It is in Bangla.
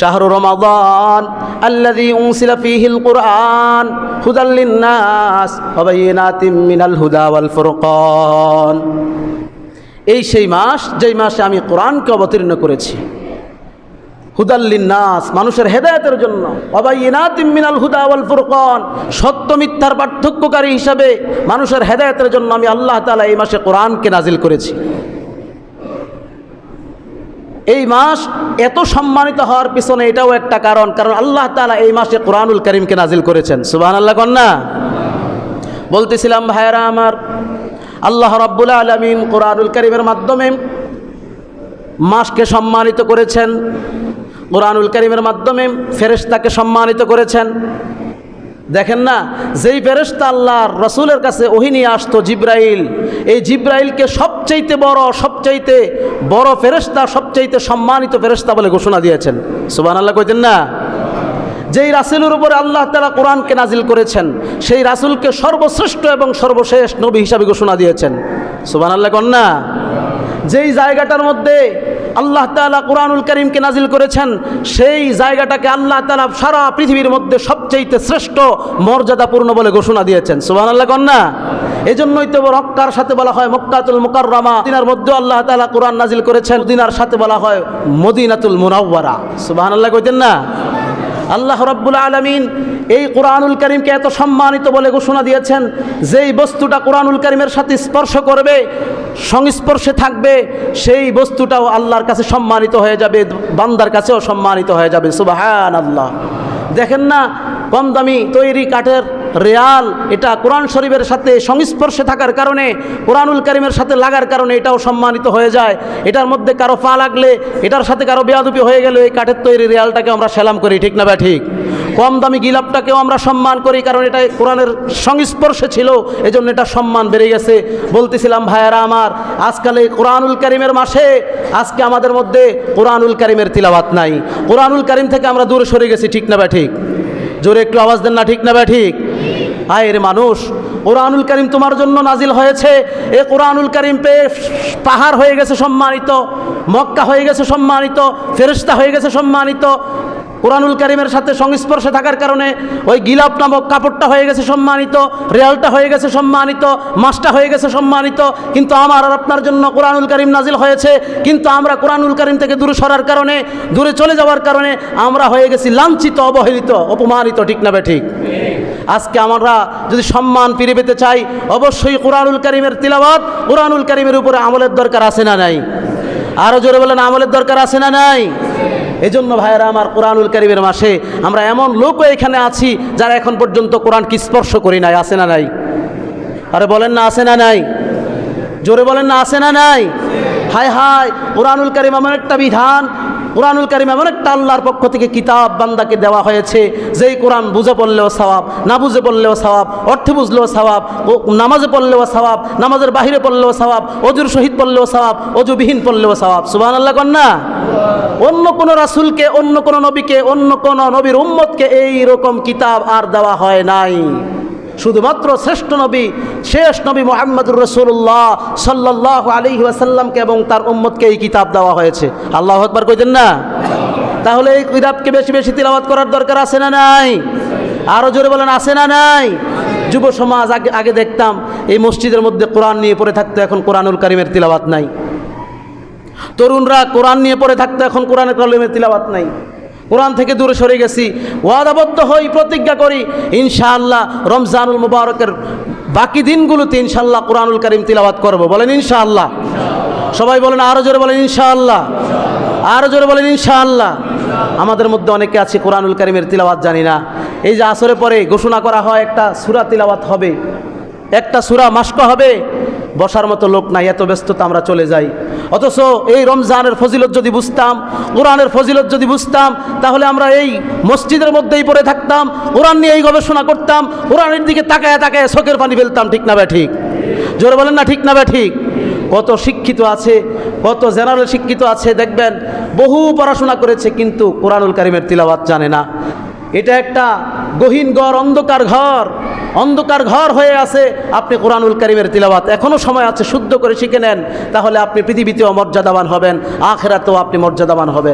শাহর রমাদান আল্লাযী উনসিলা ফীহিল কুরআন হুদাল লিন-নাস ওয়া বায়িনাতিম মিনাল এই সেই মাস, যেই মাসে আমি কোরআনকে অবতীর্ণ করেছি। হুদাল্লিন নাস মানুষের হেদায়তের জন্য। মিনাল হুদা ওয়াল ফুরকান, সত্য মিথ্যার পার্থক্যকারী হিসাবে মানুষের হেদায়তের জন্য আমি আল্লাহ তাআলা এই মাসে কোরআনকে নাজিল করেছি। এই মাস এত সম্মানিত হওয়ার পিছনে এটাও একটা কারণ কারণ আল্লাহ তাআলা এই মাসে কোরআনুল করিমকে নাজিল করেছেন। সুবহানাল্লাহ কন্যা বলতেছিলাম, ভাইয়েরা আমার, আল্লাহ রাব্বুল আলামিন কোরআনুল করিমের মাধ্যমে মাসকে সম্মানিত করেছেন, কোরআনুল করিমের মাধ্যমে ফেরেশতাকে সম্মানিত করেছেন দেখেন না, যেই ফেরেশতা আল্লাহর রসুলের কাছে ওহি নিয়ে আসতো জিব্রাইল, এই জিব্রাইলকে সবচাইতে বড় সবচাইতে বড় ফেরেশতা, সবচাইতে সম্মানিত ফেরেশতা বলে ঘোষণা দিয়েছেন। সুবান আল্লাহ কইতেন না? যেই রাসুলের উপরে আল্লাহ তালা কোরআনকে নাজিল করেছেন, সেই রাসুলকে সর্বশ্রেষ্ঠ এবং সর্বশেষ নবী হিসাবে ঘোষণা দিয়েছেন। সুবান আল্লাহ কন্যা যেই জায়গাটার মধ্যে আল্লাহ তালা কোরআনুল করিমকে নাজিল করেছেন। সেই জায়গাটাকে আল্লাহ তালা সারা পৃথিবীর মধ্যে সবচেয়ে শ্রেষ্ঠ মর্যাদাপূর্ণ বলে ঘোষণা দিয়েছেন। সুবাহ আল্লাহ কন্যা এই জন্যই তো মক্কার সাথে বলা হয় মক্কাতুল মুকাররামা? দিনার মধ্যে আল্লাহ তালা কোরআন নাজিল করেছেন। দিনার সাথে বলা হয় মদিনাতুল মুনাওয়ারা। সুবাহ আল্লাহ কইতেন না? আল্লাহ রব্বুল আলমিন এই কোরআনুল করিমকে এত সম্মানিত বলে ঘোষণা দিয়েছেন, যেই বস্তুটা কোরআনুল করিমের সাথে স্পর্শ করবে, সংস্পর্শে থাকবে, সেই বস্তুটাও আল্লাহর কাছে সম্মানিত হয়ে যাবে, বান্দার কাছেও সম্মানিত হয়ে যাবে। সুবাহান আল্লাহ দেখেন না কম দামি তৈরি কাঠের রেয়াল, এটা কোরআন শরীফের সাথে সংস্পর্শে থাকার কারণে, কোরআনুল করিমের সাথে লাগার কারণে এটাও সম্মানিত হয়ে যায়। এটার মধ্যে কারও পা লাগলে, এটার সাথে কারও বেয়াদুপি হয়ে গেলে এই কাঠের তৈরি রেয়ালটাকে আমরা সেলাম করি, ঠিক না বা ঠিক। কম দামি গিলাপটাকেও আমরা সম্মান করি, কারণ এটা কোরআনের সংস্পর্শে ছিল, এজন্য এটা সম্মান বেড়ে গেছে। বলতেছিলাম, ভাইয়ারা আমার, আজকাল এই কোরআনুল করিমের মাসে, আজকে আমাদের মধ্যে কোরআনুল করিমের তিলাবাত নাই। কোরআনুল করিম থেকে আমরা দূরে সরে গেছি, ঠিক না বা ঠিক। জোরে একটু আওয়াজ দেন না, ঠিক না বা ঠিক। আয়ের মানুষ, কোরআনুল করিম তোমার জন্য নাজিল হয়েছে। এ কোরআনুল করিম পেয়ে পাহাড় হয়ে গেছে সম্মানিত, মক্কা হয়ে গেছে সম্মানিত ফেরিস্তা হয়ে গেছে সম্মানিত। কোরআনুল করিমের সাথে সংস্পর্শে থাকার কারণে ওই গিলাপ নামক কাপড়টা হয়ে গেছে সম্মানিত, রেয়ালটা হয়ে গেছে সম্মানিত, মাছটা হয়ে গেছে সম্মানিত। কিন্তু আমার আর আপনার জন্য কোরআনুল করিম নাজিল হয়েছে। কিন্তু আমরা কোরআনুল করিম থেকে দূরে সরার কারণে, দূরে চলে যাওয়ার কারণে আমরা হয়ে গেছি লাঞ্ছিত, অবহেলিত, অপমানিত, ঠিক না বে ঠিক? আজকে আমরা যদি সম্মান ফিরে পেতে চাই, অবশ্যই কোরআনুল করিমের তিলাবাত কোরআনুল করিমের উপরে আমলের দরকার আছে না নাই? আরও জোরে বলেন, আমলের দরকার আছে না নাই? এজন্য ভাইয়েরা আমার কোরআনুল করিমের মাসে আমরা এমন লোকও এখানে আছি যারা এখন পর্যন্ত কোরআনকে স্পর্শ করি নাই, আছে না নাই? আরে বলেন না, আছে না নাই? জোরে বলেন না, আছে না নাই? হায় হায়, কোরআনুল করিম এমন একটা বিধান কোরআনুল করিম এমন একটা আল্লাহর পক্ষ থেকে কিতাব বান্দাকে দেওয়া হয়েছে, যেই কোরআন বুঝে পড়লেও সওয়াব, না বুঝে পড়লেও সওয়াব, অর্থে বুঝলেও ও নামাজে পড়লেও সওয়াব, নামাজের বাহিরে পড়লেও সওয়াব, অজুর শহীদ পড়লেও সওয়াব, অজুবিহীন পড়লেও সওয়াব। সুবাহ আল্লাহ কন্যা অন্য কোন রাসুলকে, অন্য কোন নবীকে, অন্য কোন নবীর উম্মতকে এই রকম কিতাব আর দেওয়া হয় নাই। শুধুমাত্র শ্রেষ্ঠ নবী, শেষ নবী মোহাম্মদুর রসুল্লাহ সাল্লাহ আলী ওয়াসাল্লামকে এবং তার উম্মতকে এই কিতাব দেওয়া হয়েছে। আল্লাহ আকবার কইতেন না? তাহলে এই কিতাবকে বেশি বেশি তিলাবাত করার দরকার আছে না নাই? আরও জোরে বলেন, আছে না নাই? যুব সমাজ আগে আগে দেখতাম এই মসজিদের মধ্যে কোরআন নিয়ে পড়ে থাকতো, এখন কোরআনুল করিমের তিলাবাত নাই। তরুণরা কোরআন নিয়ে পড়ে থাকতো, এখন কোরআন কলমের তিলাবাত নাই। কোরআন থেকে দূরে সরে গেছি। ওয়াদাবদ্ধ হই, প্রতিজ্ঞা করি, ইনশাআল্লাহ রমজানুল মুবারকের বাকি দিনগুলোতে ইনশাআল্লাহ কোরআনুল করিম তিলাবাত করব। বলেন ইনশাআল্লাহ। সবাই বলেন আরও জোরে বলেন, ইনশাআল্লাহ। আরও জোরে বলেন, ইনশাআল্লাহ। আমাদের মধ্যে অনেকে আছে কোরআনুল করিমের তিলাবাত জানি না। এই যে আসরে পরে ঘোষণা করা হয়, একটা সুরা তিলাবাত হবে। একটা সুরা মাস্ক হবে, বসার মতো লোক নাই, এত ব্যস্ততা আমরা চলে যাই। অথচ এই রমজানের ফজিলত যদি বুঝতাম, কোরআনের ফজিলত যদি বুঝতাম, তাহলে আমরা এই মসজিদের মধ্যেই পড়ে থাকতাম, কোরআন নিয়ে এই গবেষণা করতাম, কোরআনের দিকে তাকায় তাকায় চোখের পানি ফেলতাম, ঠিক না ব্যা ঠিক? জোরে বলেন না ঠিক না ব্যা ঠিক? কত শিক্ষিত আছে, কত জেনারেল শিক্ষিত আছে, দেখবেন, বহু পড়াশোনা করেছে, কিন্তু কোরআনুল কারিমের তিলাবাত জানে না। এটা একটা গহীন ঘর অন্ধকার ঘর। অন্ধকার ঘর হয়ে আছে। আপনি কোরআনুল করিমের তিলাবাত এখনও সময় আছে, শুদ্ধ করে শিখে নেন। তাহলে আপনি পৃথিবীতেও মর্যাদাবান হবেন, আখেরাতেও আপনি মর্যাদাবান হবেন।